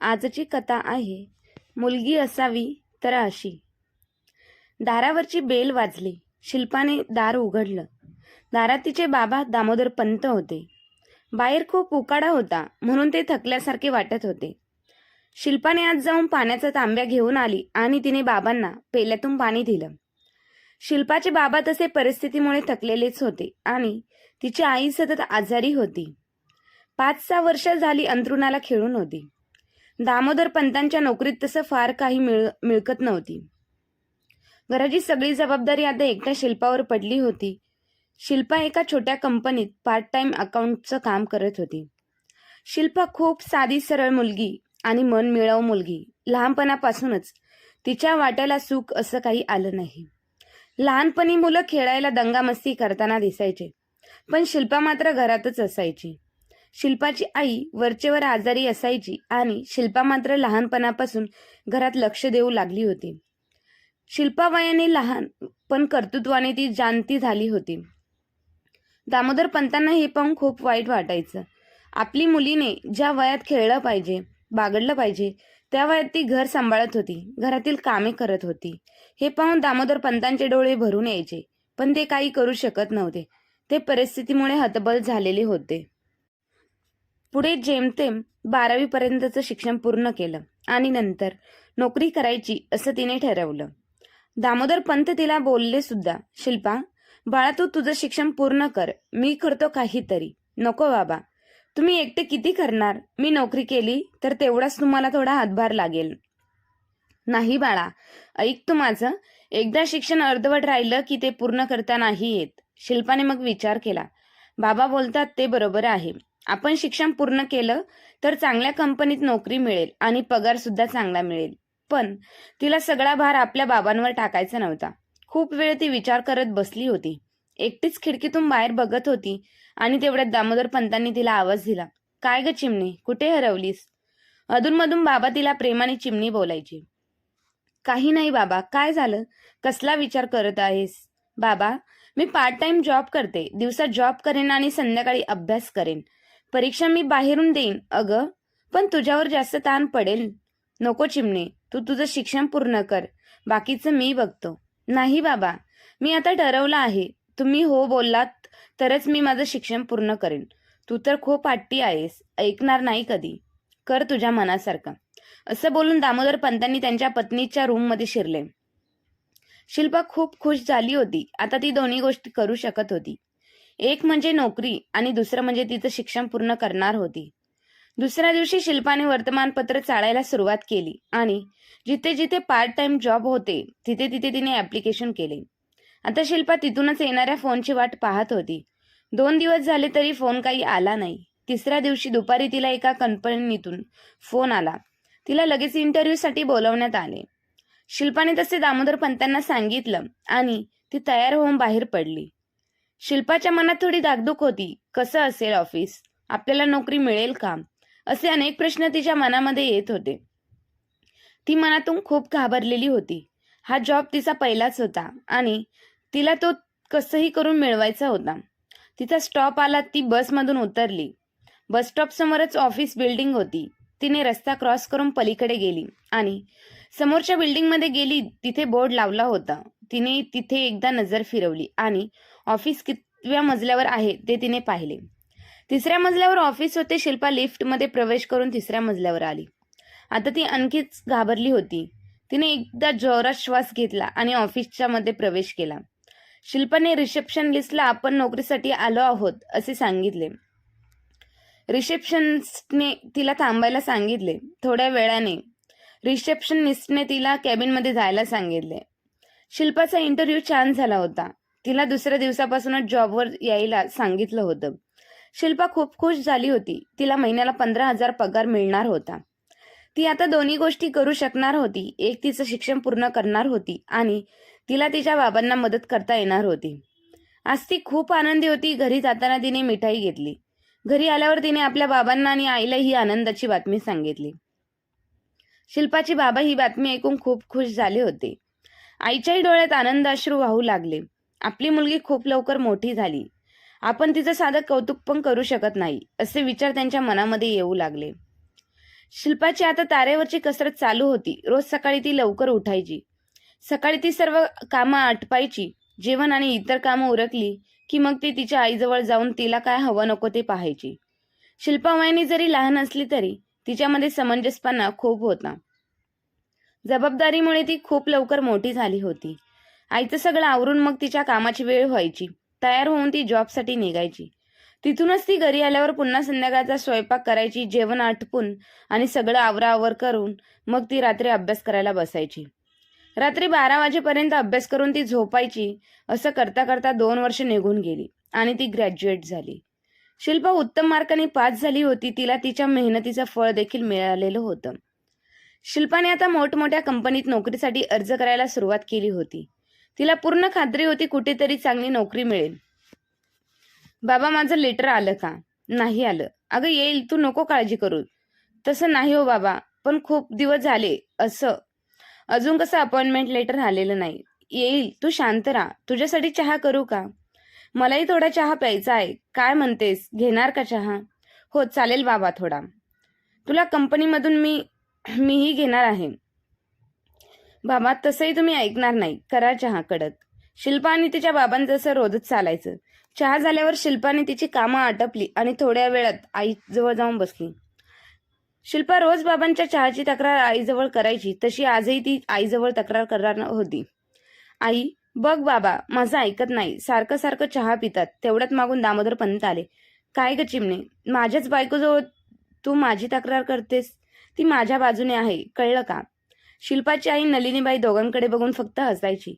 आजची कथा आहे. मुलगी असावी तर अशी. दारावरची बेल वाजली. शिल्पाने दार उघडलं. दारात तिचे बाबा दामोदर पंत होते. बाहेर खूप उकाडा होता म्हणून ते थकल्यासारखे वाटत होते. शिल्पाने आज जाऊन पाण्याचा तांब्या घेऊन आली आणि तिने बाबांना पेल्यातून पाणी दिलं. शिल्पाचे बाबा तसे परिस्थितीमुळे थकलेलेच होते आणि तिची आई सतत आजारी होती. पाच सहा वर्ष झाली अंथरुणाला खेळून होती. दामोदर पंतांच्या नोकरीत तसं फार काही मिळ मिळकत नव्हती. घराची सगळी जबाबदारी आता एकट्या शिल्पावर पडली होती. शिल्पा एका छोट्या कंपनीत पार्ट टाइम अकाउंटचं काम करत होती. शिल्पा खूप साधी सरळ मुलगी आणि मन मिळव मुलगी. लहानपणापासूनच तिच्या वाट्याला सुख असं काही आलं नाही. लहानपणी मुलं खेळायला दंगामस्ती करताना दिसायचे पण शिल्पा मात्र घरातच असायची. शिल्पाची आई वरचेवर आजारी असायची आणि शिल्पा मात्र लहानपणापासून घरात लक्ष देऊ लागली होती. शिल्पा वयाने लहान पण कर्तृत्वाने ती जाणती झाली होती. दामोदर पंतांना हे पाहून खूप वाईट वाटायचं. आपली मुलीने ज्या वयात खेळलं पाहिजे बागडलं पाहिजे त्या वयात ती घर सांभाळत होती घरातील कामे करत होती. हे पाहून दामोदर पंतांचे डोळे भरून यायचे पण ते काही करू शकत नव्हते. ते परिस्थितीमुळे हतबल झालेले होते. पुढे जेमतेम बारावीपर्यंतचं शिक्षण पूर्ण केलं आणि नंतर नोकरी करायची असं तिने ठरवलं. दामोदर पंत तिला बोलले सुद्धा शिल्पा बाळा तू तुझं शिक्षण पूर्ण कर मी करतो काहीतरी. नको बाबा. तुम्ही एकटे किती करणार? मी नोकरी केली तर तेवढाच तुम्हाला थोडा हातभार लागेल. नाही बाळा ऐक तू माझं. एकदा शिक्षण अर्धवट राहिलं की ते पूर्ण करता नाही येत. शिल्पाने मग विचार केला. बाबा बोलतात ते बरोबर आहे. आपण शिक्षण पूर्ण केलं तर चांगल्या कंपनीत नोकरी मिळेल आणि पगार सुद्धा चांगला मिळेल. पण तिला सगळा भार आपल्या बाबांवर टाकायचा नव्हता. खूप वेळ ती विचार करत बसली होती. एकटीच खिडकीतून बाहेर बघत होती आणि तेवढ्यात दामोदर पंतांनी तिला आवाज दिला. काय ग चिमणी कुठे हरवलीस? अधूनमधून बाबा तिला प्रेमाने चिमणी बोलायची. काही नाही बाबा काय झालं? कसला विचार करत आहेस? बाबा मी पार्ट टाइम जॉब करते. दिवसात जॉब करेन आणि संध्याकाळी अभ्यास करेन. परीक्षा मी बाहेरून देईन अगं. पण तुझ्यावर जास्त ताण पडेल. नको चिमणे तू तुझं शिक्षण पूर्ण कर. बाकीचं मी बघतो. नाही बाबा मी आता ठरवलं आहे. तुम्ही हो बोललात तरच मी माझं शिक्षण पूर्ण करेन. तू तर खूप आट्टी आहेस ऐकणार नाही कधी. कर तुझ्या मनासारखं. असं बोलून दामोदर पंतांनी त्यांच्या पत्नीच्या रूममध्ये शिरले. शिल्पा खूप खुश झाली होती. आता ती दोन्ही गोष्टी करू शकत होती. एक म्हणजे नोकरी आणि दुसरं म्हणजे तिचं शिक्षण पूर्ण करणार होती. दुसऱ्या दिवशी शिल्पाने वर्तमानपत्र चाळायला सुरुवात केली आणि जिथे जिथे पार्ट टाइम जॉब होते तिथे तिथे तिने ऍप्लिकेशन केले. आता शिल्पा तिथूनच येणाऱ्या फोनची वाट पाहत होती. दोन दिवस झाले तरी फोन काही आला नाही. तिसऱ्या दिवशी दुपारी तिला एका कंपनीतून फोन आला. तिला लगेच इंटरव्ह्यूसाठी बोलवण्यात आले. शिल्पाने तसे दामोदर पंतांना सांगितलं आणि ती तयार होऊन बाहेर पडली. शिल्पाच्या मनात थोडी दागदुख होती. कसं असेल ऑफिस आपल्याला नोकरी मिळेल का? असे अनेक प्रश्न तिच्या मनामध्ये येत होते. ती मनातून खूप घाबरलेली होती. हा जॉब तिचा पहिलाच होता आणि तिला तो कसंही करून मिळवायचा होता. तिचा स्टॉप आला ती बसमधून उतरली. बस स्टॉप समोरच ऑफिस बिल्डिंग होती. तिने रस्ता क्रॉस करून पलीकडे गेली आणि समोरच्या बिल्डिंगमध्ये गेली तिथे बोर्ड लावला होता. तिने तिथे एकदा नजर फिरवली आणि ऑफिस कितव्या मजल्यावर आहे ते तिने पाहिले. तिसऱ्या मजल्यावर ऑफिस होते शिल्पा लिफ्टमध्ये प्रवेश करून तिसऱ्या मजल्यावर आली. आता ती आणखीच घाबरली होती. तिने एकदा जोरात श्वास घेतला आणि ऑफिसच्या मध्ये प्रवेश केला. शिल्पाने रिसेप्शन लिस्टला आपण नोकरीसाठी आलो आहोत असे सांगितले. रिसेप्शनिस्टने तिला थांबायला सांगितले. थोड्या वेळाने. रिसेप्शनिस्टने तिला कॅबिनमध्ये जायला सांगितले. शिल्पाचा इंटरव्ह्यू छान झाला होता. तिला दुसऱ्या दिवसापासूनच जॉबवर यायला सांगितलं होतं. शिल्पा खूप खुश झाली होती. तिला महिन्याला पंधरा हजार पगार मिळणार होता. ती आता दोन्ही गोष्टी करू शकणार होती. एक तिचं शिक्षण पूर्ण करणार होती आणि तिला तिच्या बाबांना मदत करता येणार होती. आज ती खूप आनंदी होती. घरी जाताना तिने मिठाई घेतली. घरी आल्यावर तिने आपल्या बाबांना आणि आईला ही आनंदाची बातमी सांगितली. शिल्पाचे बाबा ही बातमी ऐकून खूप खुश झाले होते. आईच्याही डोळ्यात आनंद अश्रू वाहू लागले. आपली मुलगी खूप लवकर मोठी झाली. आपण तिचं साधं कौतुक पण करू शकत नाही असे विचार त्यांच्या मनामध्ये येऊ लागले. शिल्पाची आता तारेवरची कसरत चालू होती. रोज सकाळी ती लवकर उठायची. सकाळी ती सर्व कामं आटपायची. जेवण आणि इतर कामं उरकली की मग ती तिच्या आईजवळ जाऊन तिला काय हवं नको ते पाहायची. शिल्पा जरी लहान असली तरी तिच्यामध्ये समंजसपणा खूप होता. जबाबदारीमुळे ती खूप लवकर मोठी झाली होती. आईचं सगळं आवरून मग तिच्या कामाची वेळ व्हायची. तयार होऊन ती जॉबसाठी निघायची. तिथूनच ती घरी आल्यावर पुन्हा संध्याकाळचा स्वयंपाक करायची जेवण आटपून आणि सगळं आवराआवर करून मग ती रात्री अभ्यास करायला बसायची. रात्री बारा वाजेपर्यंत अभ्यास करून ती झोपायची असं करता करता दोन वर्ष निघून गेली आणि ती ग्रॅज्युएट झाली. शिल्पा उत्तम मार्काने पास झाली होती तिला तिच्या मेहनतीचं फळ देखील मिळालेलं होतं. शिल्पाने आता मोठमोठ्या कंपनीत नोकरीसाठी अर्ज करायला सुरुवात केली होती. तिला पूर्ण खात्री होती कुठेतरी चांगली नोकरी मिळेल. बाबा माझं लेटर आलं का? नाही आलं. अगं येईल. तू नको काळजी करू. तसं नाही हो बाबा पण खूप दिवस झाले. असं. अजून कसं अपॉइंटमेंट लेटर आलेलं नाही. येईल. तू शांत राहा. तुझ्यासाठी चहा करू का? मलाही थोडा चहा प्यायचा आहे. काय म्हणतेस? घेणार का चहा? हो चालेल बाबा थोडा. तुला कंपनीमधून मी मीही घेणार आहे. बाबा तसंही तुम्ही ऐकणार नाही. करा चहा कडक. शिल्पा आणि तिच्या बाबांचं असं रोजच चालायचं. चहा झाल्यावर शिल्पाने तिची कामं आटपली आणि थोड्या वेळात आईजवळ जाऊन बसली. शिल्पा रोज बाबांच्या चहाची तक्रार आईजवळ करायची. तशी आजही ती आईजवळ तक्रार करणार होती. आई बघ बाबा माझं ऐकत नाही. सारखं सारखं चहा पितात. तेवढ्यात मागून दामोदर पंत आले. काय ग चिमणे? माझ्याच बायकोजवळ तू माझी तक्रार करतेस? ती माझ्या बाजूने आहे. कळलं का? शिल्पाची आई नलिनीबाई दोघांकडे बघून फक्त हसायची.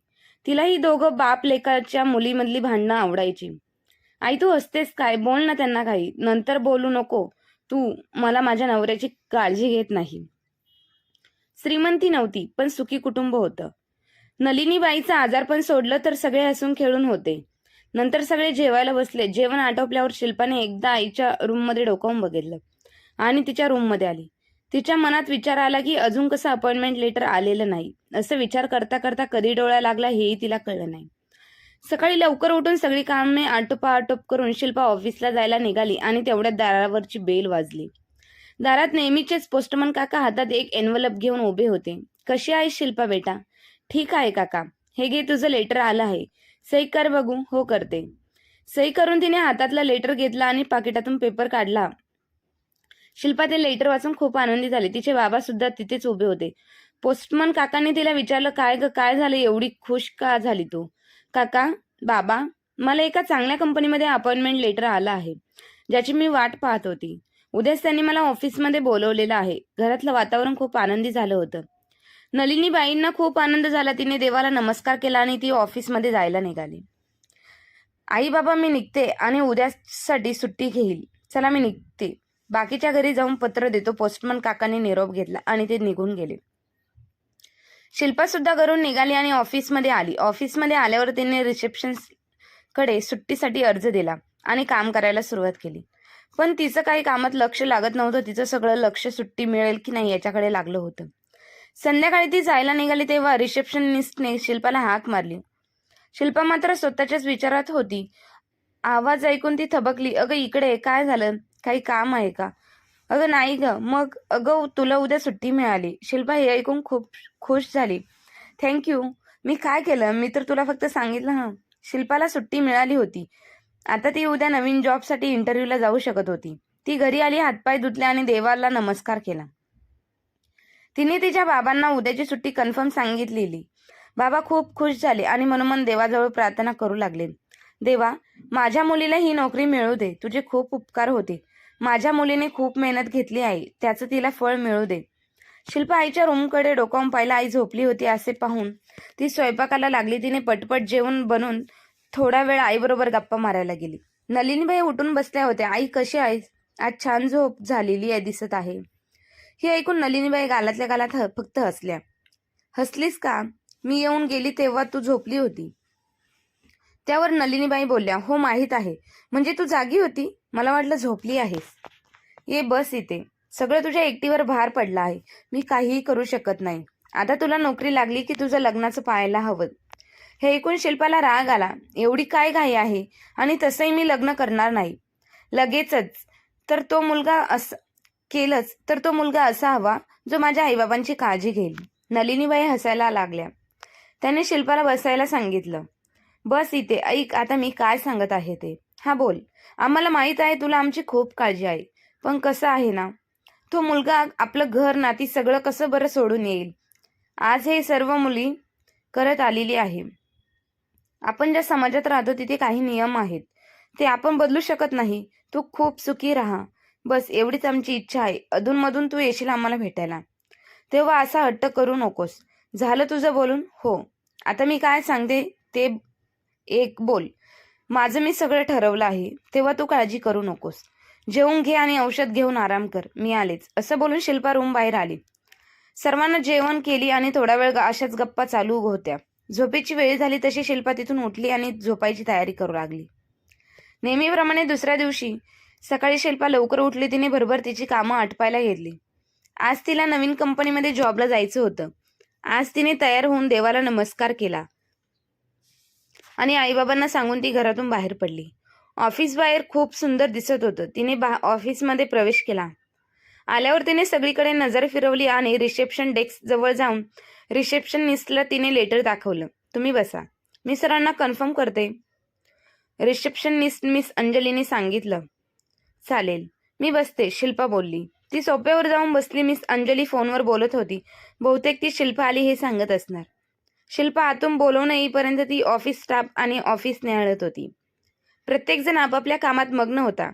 तिलाही दोघं बाप लेकाच्या मुलीमधली भांडणं आवडायची. आई तू हसतेस काय? बोल ना त्यांना काही. नंतर बोलू नको. तू मला माझ्या नवऱ्याची काळजी घेत नाही. श्रीमंती नव्हती पण सुखी कुटुंब होतं. नलिनीबाईचं आजारपण सोडलं तर सगळे हसून खेळून होते. नंतर सगळे जेवायला बसले. जेवण आटोपल्यावर शिल्पाने एकदा आईच्या रूममध्ये डोकावून बघितलं आणि तिच्या रूममध्ये आली. तिच्या मनात विचार आला की अजून कसं अपॉइंटमेंट लेटर आलेलं नाही. असं विचार करता करता कधी डोळा लागला हेही तिला कळलं नाही. सकाळी लवकर उठून सगळी कामे आटोपा आटोप करून शिल्पा ऑफिसला जायला निघाली आणि तेवढ्यात दारावरची बेल वाजली. दारात नेहमीचेच पोस्टमन काका हातात एक एनवलप घेऊन उभे होते. कशी आहे शिल्पा बेटा? ठीक आहे काका. हे घे तुझं लेटर आलं आहे. सही कर बघू. हो करते. सही करून तिने हातातला लेटर घेतला आणि पाकिटातून पेपर काढला. शिल्पा ते लेटर वाचून खूप आनंदी झाली. तिचे बाबा सुद्धा तिथेच उभे होते. पोस्टमन काकांनी तिला विचारलं काय ग काय झालं? एवढी खुश का झाली तू? काका बाबा मला एका चांगल्या कंपनीमध्ये अपॉइंटमेंट लेटर आलं आहे ज्याची मी वाट पाहत होती. उद्याच त्यांनी मला ऑफिसमध्ये बोलवलेलं आहे. घरातलं वातावरण खूप आनंदी झालं होतं. नलिनीबाईंना खूप आनंद झाला. तिने देवाला नमस्कार केला आणि ती ऑफिसमध्ये जायला निघाली. आई बाबा मी निघते आणि उद्यासाठी सुट्टी घेईल. चला मी निघते. बाकीच्या घरी जाऊन पत्र देतो. पोस्टमन काकांनी निरोप घेतला आणि ते निघून गेले. शिल्पा सुद्धा घरून निघाली आणि ऑफिसमध्ये आली. ऑफिसमध्ये आल्यावर तिने रिसेप्शनकडे सुट्टीसाठी अर्ज दिला आणि काम करायला सुरुवात केली. पण तिचं काही कामात लक्ष लागत नव्हतं. तिचं सगळं लक्ष सुट्टी मिळेल की नाही याच्याकडे लागलं होतं. संध्याकाळी ती जायला निघाली तेव्हा रिसेप्शनिस्टने शिल्पाला हाक मारली. शिल्पा मात्र स्वतःच्याच विचारात होती. आवाज ऐकून ती थबकली. अगं इकडे काय झालं? काही काम आहे का? अगं नाही ग. मग अगं तुला उद्या सुट्टी मिळाली. शिल्पा हे ऐकून खूप खुश झाली. थँक्यू मी काय केलं? मी तर तुला फक्त सांगितलं हं. शिल्पाला सुट्टी मिळाली होती. आता ती उद्या नवीन जॉबसाठी इंटरव्ह्यूला जाऊ शकत होती. ती घरी आली हातपाय धुतले आणि देवाला नमस्कार केला. तिने तिच्या बाबांना उद्याची सुट्टी कन्फर्म सांगितलेली. बाबा खूप खुश झाले आणि मनोमन देवाजवळ प्रार्थना करू लागले. देवा माझ्या मुलीला ही नोकरी मिळू दे. तुझे खूप उपकार होते. माझ्या मुलीने खूप मेहनत घेतली आहे त्याचं तिला फळ मिळू दे. शिल्पा आईच्या रूमकडे डोकावून पाहिला आई झोपली होती असे पाहून. ती स्वयंपाकाला लागली. तिने पटपट जेवण बनवून थोडा वेळ आईबरोबर गप्पा मारायला गेली. नलिनीबाई उठून बसल्या होत्या. आई कशी आहे आज छान झोप झालेली आहे दिसत आहे. हे ऐकून नलिनीबाई गालातल्या गालात ह- फक्त हसल्या. हसलीस का? मी येऊन गेली तेव्हा तू झोपली होती. त्यावर नलिनीबाई बोलल्या हो माहीत आहे. म्हणजे तू जागी होती? मला वाटलं झोपली आहेस ये बस इथे. सगळं तुझ्या एकटीवर भार पडला आहे. मी काहीही करू शकत नाही. आता तुला नोकरी लागली की तुझं लग्नाचं पाहायला हवं. हे ऐकून शिल्पाला राग आला. एवढी काय घाई आहे? आणि तसंही मी लग्न करणार नाही. लगेचच. तर तो मुलगा अस केलंच. तर तो मुलगा असा हवा जो माझ्या आईबाबांची काळजी घेईल. नलिनीबाई हसायला लागल्या. त्याने शिल्पाला बसायला सांगितलं. बस इथे ऐक आता मी काय सांगत आहे ते. हा बोल. आम्हाला माहीत आहे तुला आमची खूप काळजी आहे. पण कसं आहे ना? तो मुलगा आपलं घर नाती सगळं कसं बरं सोडून येईल? आज हे सर्व मुली करत आलेली आहे. आपण ज्या समाजात राहतो तिथे काही नियम आहेत. ते आपण बदलू शकत नाही. तू खूप सुखी राहा. बस एवढीच आमची इच्छा आहे. अधूनमधून तू येशील आम्हाला भेटायला. तेव्हा असा हट्ट करू नकोस. झालं तुझं बोलून? हो. आता मी काय सांगते ते एक बोल. माझं मी सगळं ठरवलं आहे. तेव्हा तू काळजी करू नकोस. जेवून घे आणि औषध घेऊन आराम कर. मी आलेच. असं बोलून शिल्पा रूम बाहेर आली. सर्वांना जेवण केली आणि थोडा वेळ अशाच गप्पा चालू होत्या. झोपेची वेळ झाली तशी शिल्पा तिथून उठली आणि झोपायची तयारी करू लागली. नेहमीप्रमाणे दुसऱ्या दिवशी सकाळी शिल्पा लवकर उठली तिने भरभर तिची कामं आटपायला घेतली. आज तिला नवीन कंपनीमध्ये जॉबला जायचं होतं. आज तिने तयार होऊन देवाला नमस्कार केला. आणि आईबाबांना सांगून ती घरातून बाहेर पडली. ऑफिस बाहेर खूप सुंदर दिसत होतं. तिने बा ऑफिसमध्ये प्रवेश केला. आल्यावर तिने सगळीकडे नजर फिरवली आणि रिसेप्शन डेस्क जवळ जाऊन रिसेप्शनिस्टला तिने लेटर दाखवलं. तुम्ही बसा. मी सरांना कन्फर्म करते. रिसेप्शनिस्ट मिस अंजलीने सांगितलं. चालेल. मी बसते शिल्पा बोलली. ती सोप्यावर जाऊन बसली. मिस अंजली फोनवर बोलत होती. बहुतेक ती शिल्पा आली हे सांगत असणार. शिल्पा आतून बोलवणं येईपर्यंत ती ऑफिस स्टाफ आणि ऑफिस निहाळत होती. प्रत्येकजण आपापल्या कामात मग्न होता.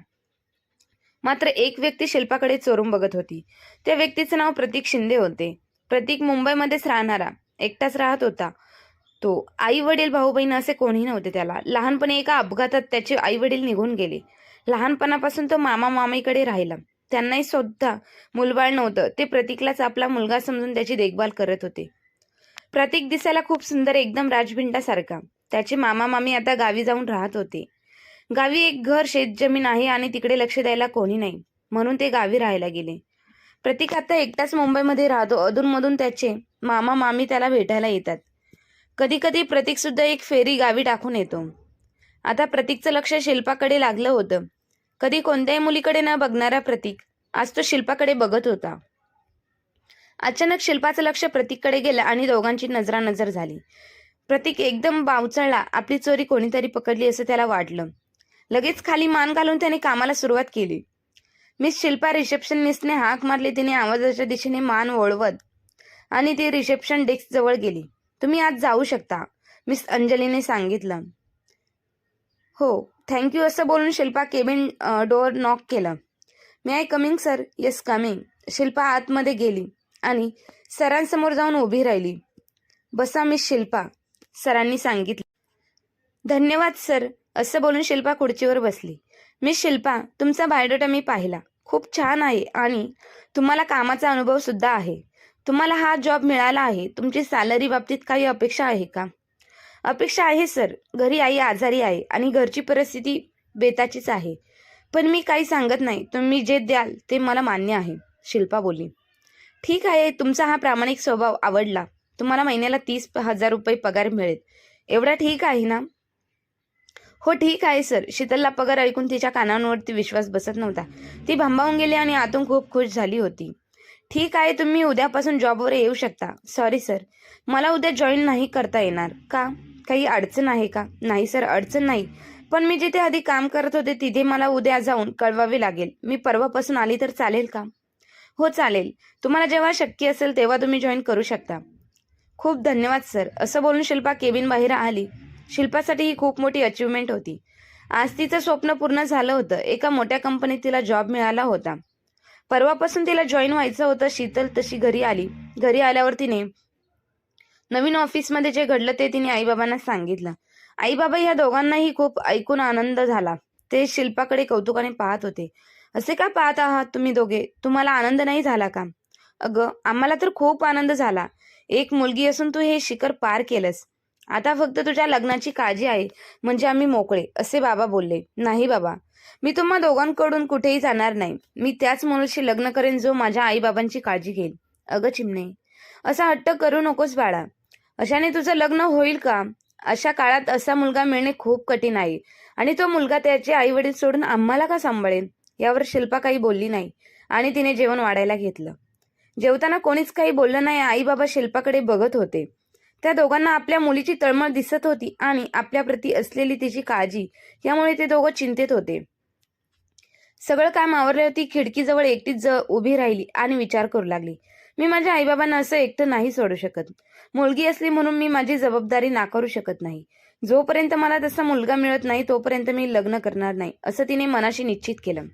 मात्र एक व्यक्ती शिल्पाकडे चोरून बघत होती. त्या व्यक्तीचं नाव प्रतीक शिंदे होते. प्रतीक मुंबईमध्येच राहणारा एकटाच राहत होता. तो आई वडील भाऊ बहीण असे कोणीही नव्हते त्याला. लहानपणी एका अपघातात त्याचे आई वडील निघून गेले. लहानपणापासून तो मामा मामीकडे राहिला. त्यांनाही सुद्धा मुलबाळ नव्हतं. ते प्रतीकलाच आपला मुलगा समजून त्याची देखभाल करत होते. प्रतीक दिसायला खूप सुंदर एकदम राजभिंडासारखा. त्याचे मामा मामी आता गावी जाऊन राहत होते. गावी एक घर शेतजमीन आहे आणि तिकडे लक्ष द्यायला कोणी नाही. म्हणून ते गावी राहायला गेले. प्रतीक आता एकटाच मुंबईमध्ये राहतो. अधूनमधून त्याचे मामा मामी त्याला भेटायला येतात. कधी कधी प्रतीक सुद्धा एक फेरी गावी टाकून येतो. आता प्रतीकचं लक्ष शिल्पाकडे लागलं होतं. कधी कोणत्याही मुलीकडे न बघणारा प्रतीक आज तो शिल्पाकडे बघत होता. अचानक शिल्पाचं लक्ष प्रतीककडे गेलं आणि दोघांची नजरानजर झाली. प्रतीक एकदम बावचळला. आपली चोरी कोणीतरी पकडली असं त्याला वाटलं. लगेच खाली मान घालून त्याने कामाला सुरुवात केली. मिस शिल्पा रिसेप्शनिस्टने हाक मारली. तिने आवाजाच्या दिशेने मान वळवत आणि ती रिसेप्शन डेस्क जवळ गेली. तुम्ही आज जाऊ शकता मिस अंजलीने सांगितलं. हो थँक्यू असं बोलून शिल्पा केबिन डोअर नॉक केलं. May I coming sir? Yes coming. Shilpa आतमध्ये गेली. आणि सरांसमोर जाऊन उभी राहिली. बसा मी शिल्पा सरांनी सांगितले. धन्यवाद सर असं बोलून शिल्पा खुर्चीवर बसली. मी शिल्पा तुमचा बायोडेटा मी पाहिला. खूप छान आहे आणि तुम्हाला कामाचा अनुभव सुद्धा आहे. तुम्हाला हा जॉब मिळाला आहे. तुमची सॅलरी बाबतीत काही अपेक्षा आहे का? अपेक्षा आहे सर. घरी आई आजारी आहे आणि घरची परिस्थिती बेताचीच आहे. पण मी काही सांगत नाही. तुम्ही जे द्याल ते मला मान्य आहे शिल्पा बोली ठीक आहे तुमचा हा प्रामाणिक स्वभाव आवडला. तुम्हाला महिन्याला तीस हजार रुपये पगार मिळेल. एवढा ठीक आहे ना? हो ठीक आहे सर. शीतलला पगार ऐकून तिच्या कानांवरती विश्वास बसत नव्हता. ती भांबावून गेली आणि आतून खूप खुश झाली होती. ठीक आहे तुम्ही उद्यापासून जॉबवर येऊ शकता. Sorry sir. मला उद्या जॉईन नाही करता येणार. का? काही अडचण आहे का? नाही सर अडचण नाही. पण मी जिथे आधी काम करत होते तिथे मला उद्या जाऊन कळवावे लागेल. मी परवापासून आली तर चालेल का? हो चालेल. तुम्हाला जेव्हा शक्य असेल तेव्हा तुम्ही जॉईन करू शकता. खूप धन्यवाद सर असं बोलून शिल्पा केबिन बाहेर आली. शिल्पासाठी ही खूप मोठी अचिव्हमेंट होती. आज तिचं स्वप्न पूर्ण झालं होतं. एका मोठ्या कंपनीत तिला जॉब मिळाला होता. परवापासून तिला जॉईन व्हायचं होतं. शीतल तशी घरी आली. घरी आल्यावर तिने नवीन ऑफिसमध्ये जे घडलं ते तिने आईबाबांना सांगितलं. आईबाबा ह्या दोघांनाही खूप ऐकून आनंद झाला. ते शिल्पाकडे कौतुकाने पाहत होते. असे का पाहत आहात तुम्ही दोघे? तुम्हाला आनंद नाही झाला का? अगं आम्हाला तर खूप आनंद झाला. एक मुलगी असून तू हे शिखर पार केलंस. आता फक्त तुझ्या लग्नाची काळजी आहे. म्हणजे आम्ही मोकळे असे बाबा बोलले. नाही बाबा. मी तुम्हा दोघांकडून कुठेही जाणार नाही. मी त्याच मुलाशी लग्न करेन जो माझ्या आईबाबांची काळजी घेईल. अगं चिमणे असा हट्ट करू नकोस बाळा. अशाने तुझं लग्न होईल का? अशा काळात असा मुलगा मिळणे खूप कठीण आहे. आणि तो मुलगा त्याचे आई वडील सोडून आम्हाला का सांभाळेल? यावर शिल्पा काही बोलली नाही आणि तिने जेवण वाढायला घेतलं. जेवताना कोणीच काही बोललं नाही आई बाबा शिल्पाकडे बघत होते. त्या दोघांना आपल्या मुलीची तळमळ दिसत होती आणि आपल्याप्रती असलेली तिची काळजी यामुळे ते दोघं चिंतेत होते. सगळं काम होती खिडकीजवळ एकटीच ज उभी राहिली आणि विचार करू लागली. मी माझ्या आईबाबांना असं एकटं नाही सोडू शकत. मुलगी असली म्हणून मी माझी जबाबदारी नाकारू शकत नाही. जोपर्यंत मला तसा मुलगा मिळत नाही तोपर्यंत मी लग्न करणार नाही असं तिने मनाशी निश्चित केलं.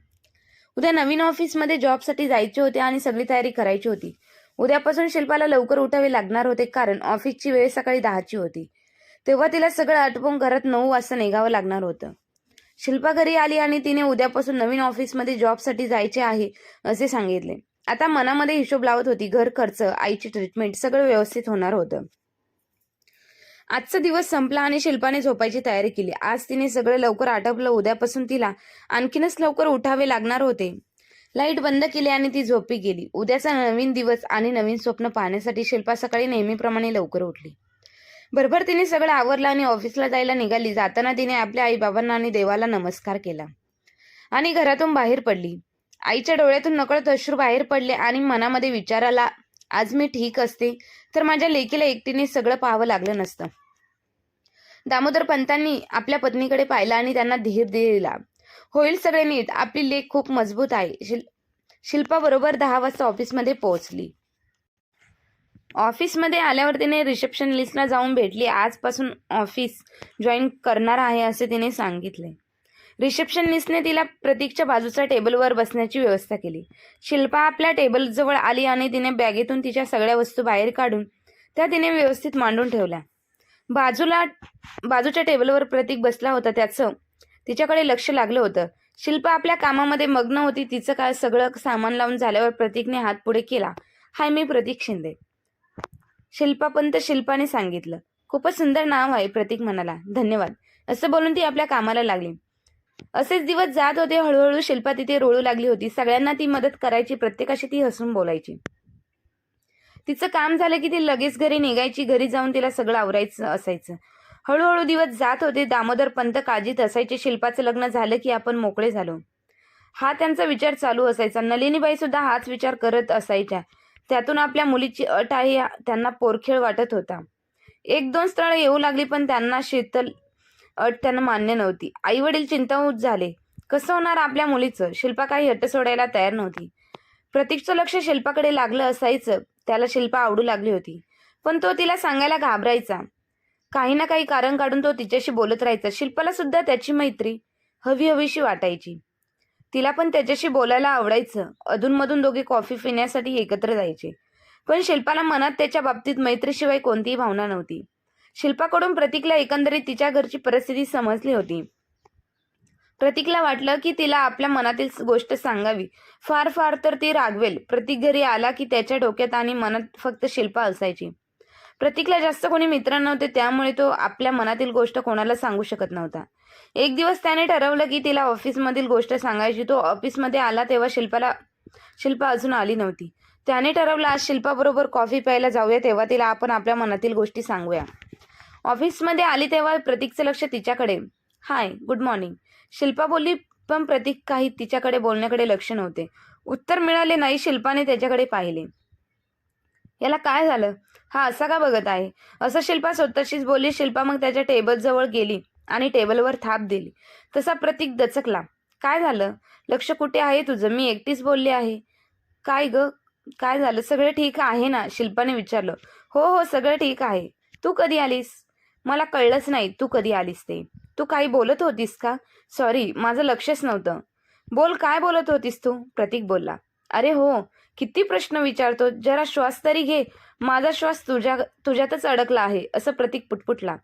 उद्या नवीन ऑफिसमध्ये जॉबसाठी जायचे होते आणि सगळी तयारी करायची होती. उद्यापासून शिल्पाला लवकर उठावे लागणार होते कारण ऑफिसची वेळ सकाळी दहाची होती. तेव्हा तिला सगळं आटपून घरात नऊ वाजता निघावं लागणार होतं. शिल्पा घरी आली आणि तिने उद्यापासून नवीन ऑफिसमध्ये जॉबसाठी जायचे आहे असे सांगितले. आता मनामध्ये हिशोब लावत होती. घर खर्च आईची ट्रीटमेंट सगळं व्यवस्थित होणार होतं. आजचा दिवस संपला आणि शिल्पाने झोपायची तयारी केली. आज तिने सगळं लवकर आटपलं. उद्यापासून तिला आणखीनच लवकर उठावे लागणार होते. लाइट बंद केली आणि ती झोपी गेली. उद्याचा नवीन दिवस आणि नवीन स्वप्न पाहण्यासाठी शिल्पा सकाळी नेहमीप्रमाणे लवकर उठली. बरोबर तिने सगळं आवरलं आणि ऑफिसला जायला निघाली. जाताना तिने आपल्या आईबाबांना आणि देवाला नमस्कार केला आणि घरातून बाहेर पडली. आईच्या डोळ्यातून नकळत अश्रू बाहेर पडले आणि मनामध्ये विचाराला आज मी ठीक असते तर माझ्या लेकीला एकटीने सगळं पाहावं लागलं नसतं. दामोदर पंतांनी आपल्या पत्नीकडे पाहिलं आणि त्यांना धीर दिला. होईल सगळे नीट. आपली लेख खूप मजबूत आहे. शिल शिल्पा बरोबर दहा वाजता ऑफिसमध्ये पोहोचली. ऑफिसमध्ये आल्यावर तिने रिसेप्शनिस्टला जाऊन भेटली. आजपासून ऑफिस जॉईन करणार आहे असे तिने सांगितले. रिसेप्शनिस्टने तिला प्रतीकच्या बाजूच्या टेबलवर बसण्याची व्यवस्था केली. शिल्पा आपल्या टेबलजवळ आली आणि तिने बॅगेतून तिच्या सगळ्या वस्तू बाहेर काढून त्या तिने व्यवस्थित मांडून ठेवल्या. बाजूला बाजूच्या टेबलवर प्रतीक बसला होता त्याचं तिच्याकडे लक्ष लागलं होतं. शिल्पा आपल्या कामामध्ये मग्न होती तिचं काय सगळं सामान लावून झाल्यावर प्रतीकने हात पुढे केला. हाय मी प्रतीक शिंदे. शिल्पा पंत शिल्पाने सांगितलं. खूपच सुंदर नाव आहे प्रतीक म्हणाला. धन्यवाद. असं बोलून ती आपल्या कामाला लागली. असेच दिवस जात होते हळूहळू शिल्पा तिथे रोळू लागली होती. सगळ्यांना ती मदत करायची प्रत्येकाशी ती हसून बोलायची. तिचं काम झालं की ती लगेच घरी निघायची घरी जाऊन तिला सगळं आवरायचं असायचं. हळूहळू दिवस जात होते दामोदर पंत काळजीत असायचे. शिल्पाचं लग्न झालं की आपण मोकळे झालो. हा त्यांचा विचार चालू असायचा. नलिनीबाई सुद्धा हाच विचार करत असायच्या. त्यातून आपल्या मुलीची अट आहे त्यांना पोरखेळ वाटत होता. एक दोन स्थळं येऊ लागली पण त्यांना शीतल अट त्यांना मान्य नव्हती. आई वडील चिंताऊत झाले. कसं होणार आपल्या मुलीचं? शिल्पा काही हट्ट सोडायला तयार नव्हती. प्रतीकचं लक्ष शिल्पाकडे लागलं असायचं. त्याला शिल्पा आवडू लागली होती. पण तो तिला सांगायला घाबरायचा. काही ना काही कारण काढून तो तिच्याशी बोलत राहायचा. शिल्पाला सुद्धा त्याची मैत्री हवी हवीशी वाटायची. तिला पण त्याच्याशी बोलायला आवडायचं. अधूनमधून दोघे कॉफी पिण्यासाठी एकत्र जायचे. पण शिल्पाला मनात त्याच्या बाबतीत मैत्रीशिवाय कोणतीही भावना नव्हती. शिल्पाकडून प्रतीकला एकंदरीत तिच्या घरची परिस्थिती समजली होती. प्रतीकला वाटलं की तिला आपल्या मनातील गोष्ट सांगावी. फार फार तर ती रागवेल. प्रतीक घरी आला की त्याच्या डोक्यात आणि मनात फक्त शिल्पा असायची. प्रतीकला जास्त कोणी मित्र नव्हते त्यामुळे तो आपल्या मनातील गोष्ट कोणाला सांगू शकत नव्हता. एक दिवस त्याने ठरवलं की तिला ऑफिसमधील गोष्ट सांगायची. तो ऑफिसमध्ये आला तेव्हा शिल्पाला शिल्पा अजून आली नव्हती. त्याने ठरवलं आज शिल्पाबरोबर कॉफी प्यायला जाऊया तेव्हा तिला आपण आपल्या मनातील गोष्टी सांगूया. ऑफिसमध्ये आली तेव्हा प्रतीकचं लक्ष तिच्याकडे. Hi good morning. शिल्पा बोलली पण प्रतीक काही तिच्याकडे बोलण्याकडे लक्ष नव्हते. उत्तर मिळाले नाही शिल्पाने त्याच्याकडे पाहिले. याला काय झालं? हा असा का बघत आहे? असं शिल्पा स्वतःशीच बोलली शिल्पा मग त्याच्या टेबलजवळ गेली आणि टेबलवर थाप दिली. तसा प्रतीक दचकला. काय झालं? लक्ष कुठे आहे तुझं? मी एकटीच बोलली आहे. काय ग? काय झालं? सगळं ठीक आहे ना? शिल्पाने विचारलं. हो हो सगळं ठीक आहे. तू कधी आलीस? मला कळलंच नाही तू कधी आलीस ते. तू काही बोलत होतीस का? सॉरी माझं लक्षच नव्हतं. बोल काय बोलत होतीस तू? प्रतीक बोलला. अरे हो किती प्रश्न विचारतो जरा श्वास तरी घे. माझा श्वास तुझ्या तुझ्यातच अडकला आहे असं प्रतीक पुटपुटला.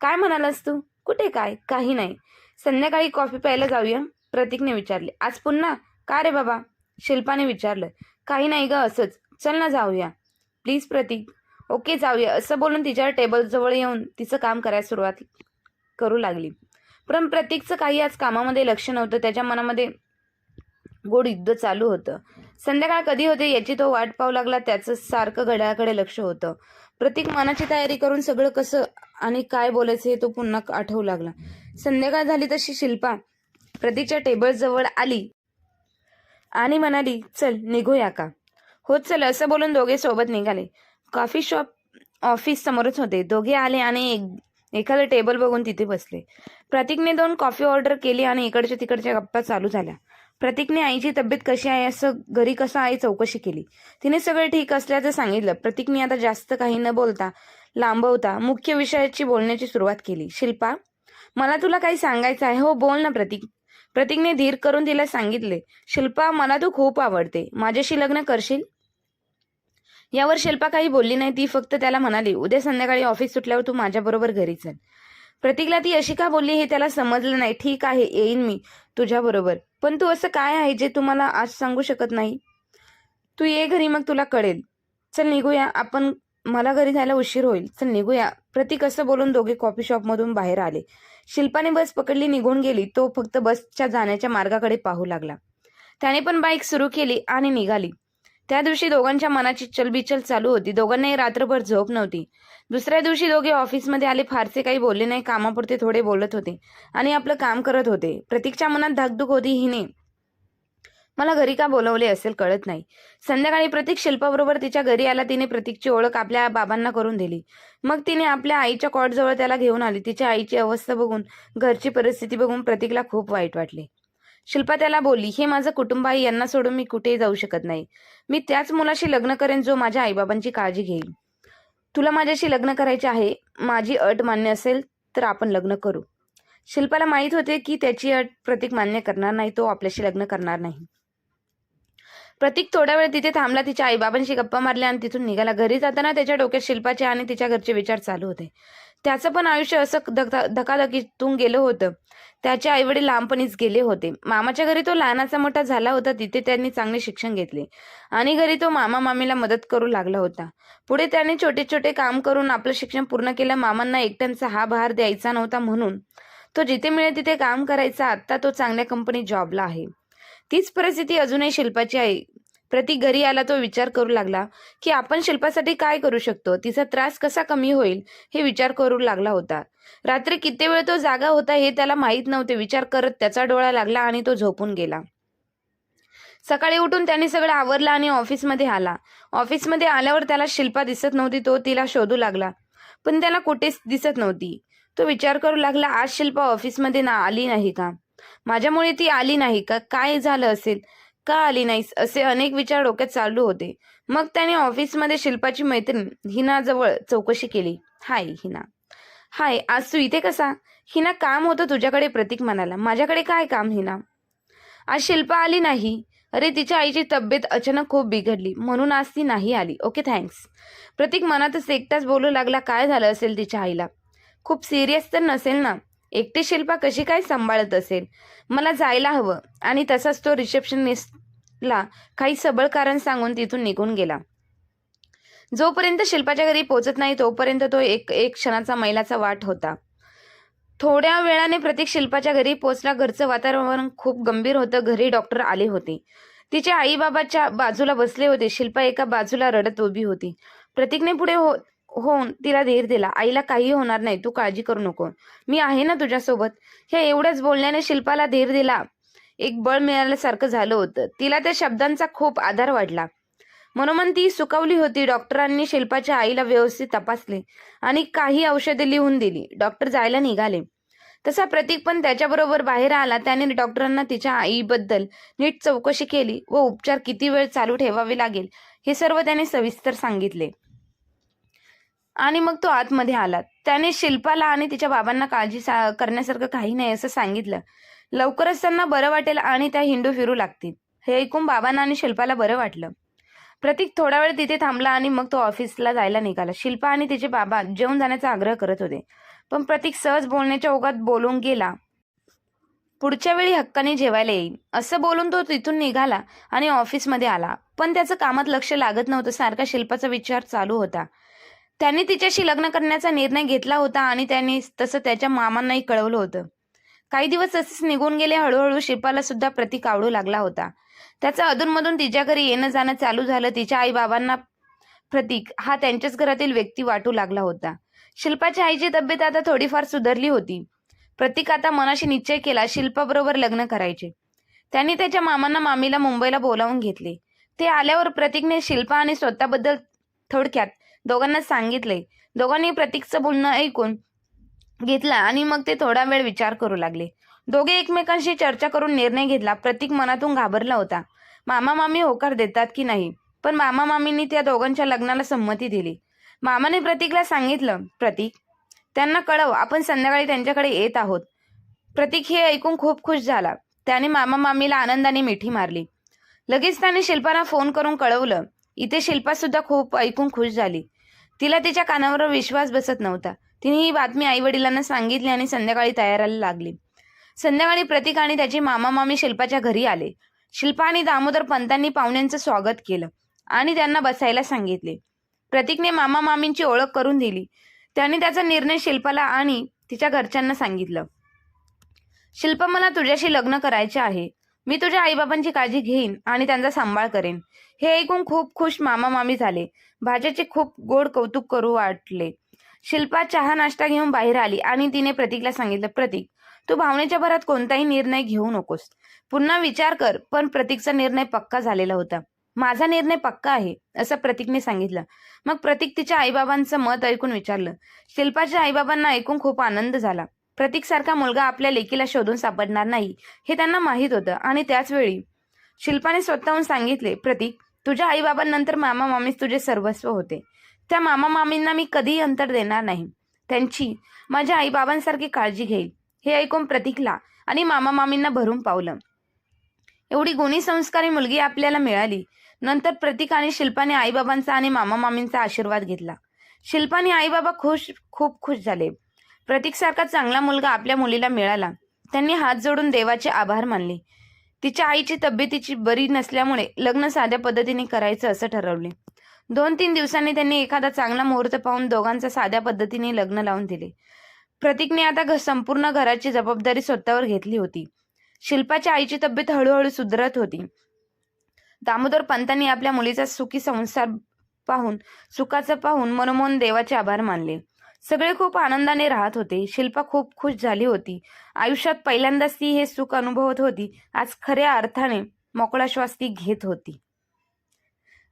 काय म्हणालास तू? कुठे काय? काही नाही. संध्याकाळी कॉफी प्यायला जाऊया? प्रतीकने विचारले. आज पुन्हा? का रे बाबा? शिल्पाने विचारलं. काही नाही ग असंच. चल ना जाऊया. Please Pratik. ओके जाऊया. असं बोलून तिच्या टेबलजवळ येऊन तिचं काम करायला सुरुवात करू लागली. पण प्रतीकचं काही आज कामामध्ये लक्ष नव्हतं. त्याच्या मनामध्ये गोड युद्ध चालू होतं. संध्याकाळ कधी होते याची तो वाट पाहू लागला. त्याचं सारखं घड्याळाकडे लक्ष होतं. प्रतीक मनाची तयारी करून सगळं कसं आणि काय बोलायचं हे तो पुन्हा आठवू लागला. संध्याकाळ झाली तशी शिल्पा प्रतीकच्या टेबलजवळ आली आणि म्हणाली चल निघूया का? हो चल असं बोलून दोघे सोबत निघाले. कॉफी शॉप ऑफिस समोरच होते. दोघे आले आणि एक एखादं टेबल बघून तिथे बसले. प्रतीकने दोन कॉफी ऑर्डर केली आणि इकडच्या तिकडच्या गप्पा चालू झाल्या. प्रतीकने आईची तब्येत कशी आहे असं घरी कसं आहे चौकशी केली. तिने सगळं ठीक असल्याचं सांगितलं. प्रतीकने आता जास्त काही न बोलता लांबवता मुख्य विषयाची बोलण्याची सुरुवात केली. शिल्पा मला तुला काही सांगायचं आहे? हो बोल ना प्रतीक. प्रतीकने धीर करून तिला सांगितले शिल्पा मला तू खूप आवडते. माझ्याशी लग्न करशील? यावर शिल्पा काही बोलली नाही ती फक्त त्याला म्हणाली उद्या संध्याकाळी ऑफिस सुटल्यावर तू माझ्याबरोबर घरी चल. प्रतीकला ती अशी का बोलली हे त्याला समजलं नाही. ठीक आहे येईन मी तुझ्याबरोबर पण तू असं काय आहे जे तुम्हाला आज सांगू शकत नाही? तू ये घरी मग तुला कळेल. चल निघूया. आपण मला घरी जायला उशीर होईल. चल निघूया. प्रतीक असं बोलून दोघे कॉफी शॉपमधून बाहेर आले. शिल्पाने बस पकडली निघून गेली. तो फक्त बसच्या जाण्याच्या मार्गाकडे पाहू लागला. त्याने पण बाईक सुरू केली आणि निघाली. त्या दिवशी दोघांच्या मनाची चलबिचल चालू होती. दोघांनाही रात्रभर झोप नव्हती. दुसऱ्या दिवशी दोघे ऑफिसमध्ये आले. फारसे काही बोलले नाही. कामापुरते थोडे बोलत होते आणि आपलं काम करत होते. प्रतीकच्या मनात धाकधूक होती. हिने मला घरी का बोलवले असेल कळत नाही. संध्याकाळी प्रतीक शिल्पाबरोबर तिच्या घरी आला. तिने प्रतीकची ओळख आपल्या बाबांना करून दिली. मग तिने आपल्या आईच्या कॉटजवळ त्याला घेऊन आली. तिच्या आईची अवस्था बघून घरची परिस्थिती बघून प्रतीकला खूप वाईट वाटले. शिल्पा त्याला बोलली हे माझं कुटुंब आहे यांना सोडून मी कुठेही जाऊ शकत नाही. मी त्याच मुलाशी लग्न करेन जो माझ्या आईबाबांची काळजी घेईल. तुला माझ्याशी लग्न करायचे आहे माझी अट मान्य असेल तर आपण लग्न करू. शिल्पाला माहीत होते की त्याची अट प्रतीक मान्य करणार नाही तो आपल्याशी लग्न करणार नाही. प्रतीक थोडा वेळ तिथे थांबला तिच्या आईबाबांशी गप्पा मारल्या आणि तिथून निघाला. घरी जाताना त्याच्या डोक्यात शिल्पाचे आणि तिच्या घरचे विचार चालू होते. त्याचं पण आयुष्य असं धका धकाधकीतून गेलं होतं. त्याचे आईवडील लहानपणीच गेले होते. मामाच्या घरी तो लहानाचा मोठा झाला होता तिथे त्यांनी चांगले शिक्षण घेतले. आणि घरी तो मामा मामीला मदत करू लागला होता. पुढे त्याने छोटे छोटे काम करून आपलं शिक्षण पूर्ण केलं. मामांना एकट्यांचा हा भार द्यायचा नव्हता म्हणून तो जिथे मिळेल तिथे काम करायचा. आता तो चांगल्या कंपनीत जॉबला आहे. तीच परिस्थिती अजूनही शिल्पाची आहे. प्रतीक घरी आला तो विचार करू लागला की आपण शिल्पासाठी काय करू शकतो? तिचा त्रास कसा कमी होईल? हे विचार करू लागला होता. रात्री किती वेळ तो जागा होता हे त्याला माहीत नव्हते. विचार करत त्याचा डोळा लागला आणि तो झोपून गेला. सकाळी उठून त्याने सगळं आवरला आणि ऑफिसमध्ये आला. ऑफिसमध्ये आल्यावर त्याला शिल्पा दिसत नव्हती. तो तिला शोधू लागला. पण त्याला कुठेच दिसत नव्हती. तो विचार करू लागला आज शिल्पा ऑफिसमध्ये ना आली नाही का? माझ्यामुळे ती आली नाही का? काय झालं असेल? का आली नाहीस असे अनेक विचार डोक्यात चालू होते. मग त्याने ऑफिसमध्ये शिल्पाची मैत्रीण हिनाजवळ चौकशी केली. हाय हिना. हाय आज तू इथे कसा? हिना काम होतं तुझ्याकडे प्रतीक म्हणाला. माझ्याकडे काय काम हिना? आज शिल्पा आली नाही. अरे तिच्या आईची तब्येत अचानक खूप बिघडली म्हणून आज ती नाही आली. Okay thanks. प्रतीक मनातच एकटाच बोलू लागला काय झालं असेल तिच्या आईला? खूप सिरियस तर नसेल ना. एकटी शिल्पा कशी काय सांभाळत असेल? मला जायला हवं. आणि तसाच तो रिसेप्शनिस्टला काही सबळ कारण सांगून तिथून निघून गेला. जोपर्यंत शिल्पाच्या घरी पोचत नाही तोपर्यंत तो एक एक क्षणाचा मैलाचा वाट होता. थोड्या वेळाने प्रतीक शिल्पाच्या घरी पोचला. घरचं वातावरण खूप गंभीर होतं. घरी डॉक्टर आले होते. तिचे आईबाबाच्या बाजूला बसले होते. शिल्पा एका बाजूला रडत उभी होती. प्रतीकने पुढे हो होऊन तिला धीर दिला. आईला काही होणार नाही तू काळजी करू नको. मी आहे ना तुझ्यासोबत. हे एवढ्याच बोलण्याने शिल्पाला धीर दिला. एक बळ मिळाल्यासारखं झालं होतं. तिला त्या शब्दांचा खूप आधार वाढला मनोमन ती सुकावली होती. डॉक्टरांनी शिल्पाच्या आईला व्यवस्थित तपासले आणि काही औषधे लिहून दिली. डॉक्टर जायला निघाले. तसा प्रतीक पण त्याच्याबरोबर बाहेर आला. त्याने डॉक्टरांना तिच्या आईबद्दल नीट चौकशी केली व उपचार किती वेळ चालू ठेवावे लागेल हे सर्व त्याने सविस्तर सांगितले. आणि मग तो आतमध्ये आला. त्याने शिल्पाला आणि तिच्या बाबांना काळजी सा करण्यासारखं काही नाही असं सांगितलं. लवकरच त्यांना बरं वाटेल आणि त्या हिंडू फिरू लागतील. हे ऐकून बाबांना आणि शिल्पाला बरं वाटलं. प्रतीक थोडा वेळ तिथे थांबला आणि मग तो ऑफिसला जायला निघाला. शिल्पा आणि तिचे बाबा जेवून जाण्याचा आग्रह करत होते. पण प्रतीक सहज बोलण्याच्या ओघात बोलून गेला पुढच्या वेळी हक्काने जेवायला येईल असं बोलून तो तिथून निघाला आणि ऑफिसमध्ये आला. पण त्याचं कामात लक्ष लागत नव्हतं. सारखा शिल्पाचा विचार चालू होता. त्याने तिच्याशी लग्न करण्याचा निर्णय घेतला होता आणि त्याने तसं त्याच्या मामांनाही कळवलं होतं. काही दिवस तसेच निघून गेले हळूहळू शिल्पाला सुद्धा प्रतीक आवडू लागला होता. त्याचं अधूनमधून तिच्या घरी येणं जाणं चालू झालं तिच्या आई बाबांना प्रतीक हा त्यांच्याच घरातील व्यक्ती वाटू लागला होता. शिल्पाच्या आईची तब्येत आता थोडीफार सुधारली होती. प्रतीक आता मनाशी निश्चय केला शिल्पाबरोबर लग्न करायचे. त्यांनी त्याच्या मामांना मामीला मुंबईला बोलावून घेतले. ते आल्यावर प्रतीकने शिल्पा आणि स्वतःबद्दल थोडक्यात दोघांना सांगितले. दोघांनी प्रतीकचं बोलणं ऐकून घेतला आणि मग ते थोडा वेळ विचार करू लागले. दोघे एकमेकांशी चर्चा करून निर्णय घेतला. प्रतीक मनातून घाबरला होता. मामा मामी होकार देतात की नाही? पण मामा मामींनी त्या दोघांच्या लग्नाला संमती दिली. मामाने प्रतीकला सांगितलं प्रतीक त्यांना कळव आपण संध्याकाळी त्यांच्याकडे येत आहोत. प्रतीक हे ऐकून खूप खुश झाला. त्याने मामा मामीला आनंदाने मिठी मारली. लगेच त्याने शिल्पाला फोन करून कळवलं. इथे शिल्पा सुद्धा खूप ऐकून खुश झाली. तिला तिच्या कानावर विश्वास बसत नव्हता. तिने ही बातमी आई वडिलांना सांगितली आणि संध्याकाळी तयारायला लागली. संध्याकाळी प्रतीक आणि त्याची मामा मामी शिल्पाच्या घरी आले. शिल्पा आणि दामोदर पंतांनी पाहुण्यांचं स्वागत केलं आणि त्यांना बसायला सांगितले. प्रतीकने मामा मामींची ओळख करून दिली. त्याने त्याचा निर्णय शिल्पाला आणि तिच्या घरच्यांना सांगितलं. शिल्पा मला तुझ्याशी लग्न करायचे आहे. मी तुझ्या आईबाबांची काळजी घेईन आणि त्यांचा सांभाळ करेन. हे ऐकून खूप खुश मामा मामी झाले. भाज्याचे खूप गोड कौतुक करू वाटले. शिल्पा चहा नाश्ता घेऊन बाहेर आली आणि तिने प्रतीकला सांगितलं प्रतीक तू भावनेच्या भरात कोणताही निर्णय घेऊ नकोस. पुन्हा विचार कर पण प्रतीकचा निर्णय पक्का झालेला होता. माझा निर्णय पक्का आहे असं प्रतीकने सांगितलं. मग प्रतीक तिच्या आईबाबांचं मत ऐकून विचारलं. शिल्पाच्या आईबाबांना ऐकून खूप आनंद झाला. प्रतीक सारखा मुलगा आपल्या लेकीला शोधून सापडणार नाही हे त्यांना माहीत होतं. आणि त्याचवेळी शिल्पाने स्वतःहून सांगितले प्रतीक तुझ्या आईबाबांनंतर मामा मामीच तुझे सर्वस्व होते. त्या मामा मामींना मी कधीही अंतर देणार नाही. त्यांची माझ्या आईबाबांसारखी काळजी घेईल. हे ऐकून प्रतीकला आणि मामा मामींना भरून पावलं. एवढी गुणी संस्कारी मुलगी आपल्याला मिळाली. नंतर प्रतीक आणि शिल्पाने आईबाबांचा आणि मामा मामींचा आशीर्वाद घेतला. शिल्पाने आईबाबा खुश खूप खुश झाले. प्रतीकसारखा चांगला मुलगा आपल्या मुलीला मिळाला. त्यांनी हात जोडून देवाचे आभार मानले. तिच्या आईची तब्येतीची बरी नसल्यामुळे लग्न साध्या पद्धतीने करायचं असं ठरवले. दोन तीन दिवसांनी त्यांनी एखादा चांगला मुहूर्त पाहून दोघांचं साध्या पद्धतीने लग्न लावून दिले. प्रतीकने आता संपूर्ण घराची जबाबदारी स्वतःवर घेतली होती. शिल्पाच्या आईची तब्येत हळूहळू सुधरत होती. दामोदर पंतांनी आपल्या मुलीचा सुखी संसार पाहून सुखाचं पाहून मनोमन देवाचे आभार मानले. सगळे खूप आनंदाने राहत होते. शिल्पा खूप खुश झाली होती. आयुष्यात पहिल्यांदाच ती हे सुख अनुभवत होती. आज खऱ्या अर्थाने मोकळा श्वास ती घेत होती.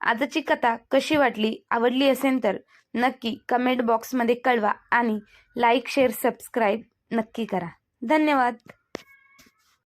आजची कथा कशी वाटली आवडली असेल तर नक्की कमेंट बॉक्समध्ये कळवा आणि लाईक शेअर सबस्क्राईब नक्की करा. धन्यवाद.